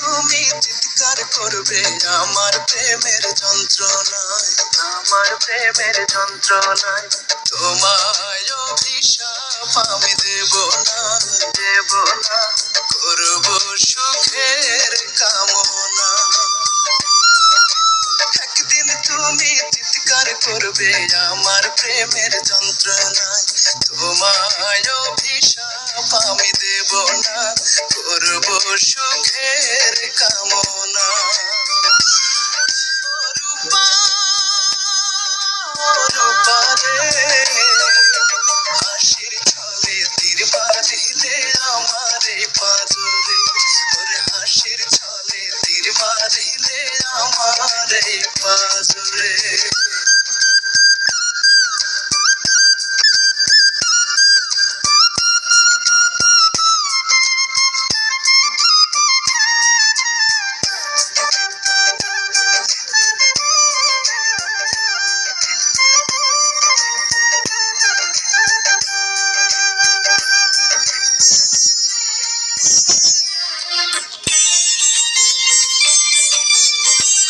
তুমি চিৎকার করবে, আমার প্রেমের যন্ত্রণায়, আমার প্রেমের যন্ত্রণায়। তোমায় অভিশাপ আমি দেব না দেব না, করব সুখের কামনা। একদিন তুমি চিৎকার করবে, আমার প্রেমের যন্ত্রণায়। তোমায় সুখের কামনা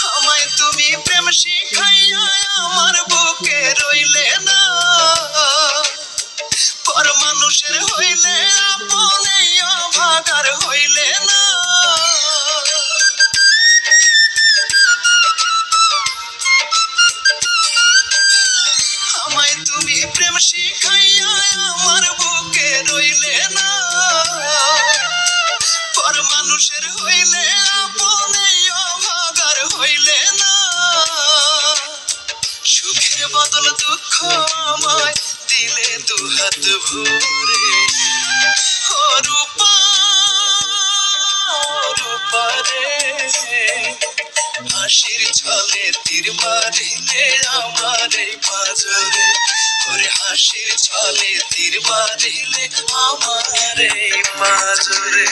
আমায় তুমি প্রেম শিখাইয়া আমার বুকে রইলে না। পর মানুষের হইলে আপনে হইলে না। আমায় তুমি প্রেম শিখাইয়া আমার বুকে সুখের বদল দুঃখ আমায় দিলে দুহাত ভরে। ও রূপা রূপা রে, হাসির ছলে তীর মারিলে আমার এই পাজরে। ওরে হাসির ছলে তীর মারিলে আমার এই পাজরে।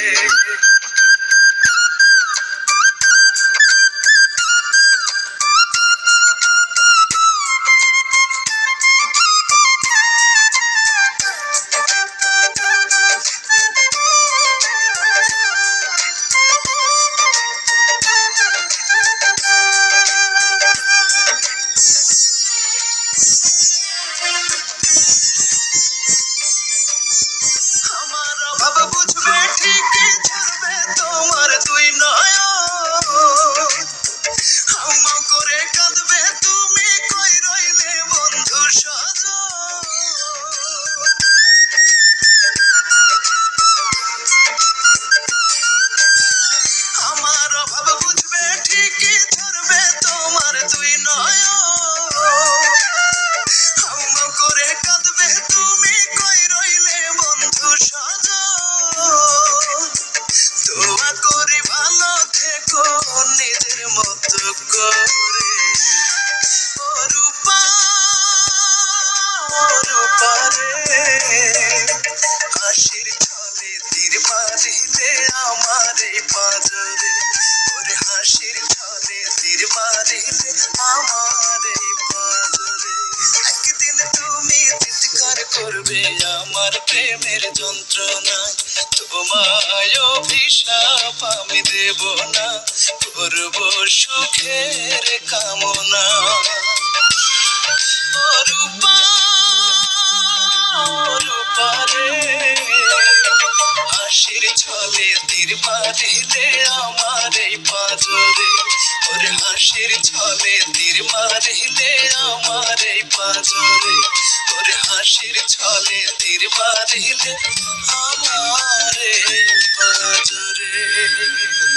বুঝবে ঠিকই ছাড়বে তোমার দুই নয় হাউমাউ করে কাঁদবে তুমি। করবে আমার প্রেমের যন্ত্রণায়। তোমায় অভিশাপ আমি দেব না। করব সুখের কামনা। রূপা, ও রূপা রে, হাসির ছলে তীর মারিলে আমার এই পাজরে। ওরে হাসির ছলে তীর মারিলে আমার এই পাজরে। ওরে হাসির ছলে তীর মারিলে আমার এই পাজরে।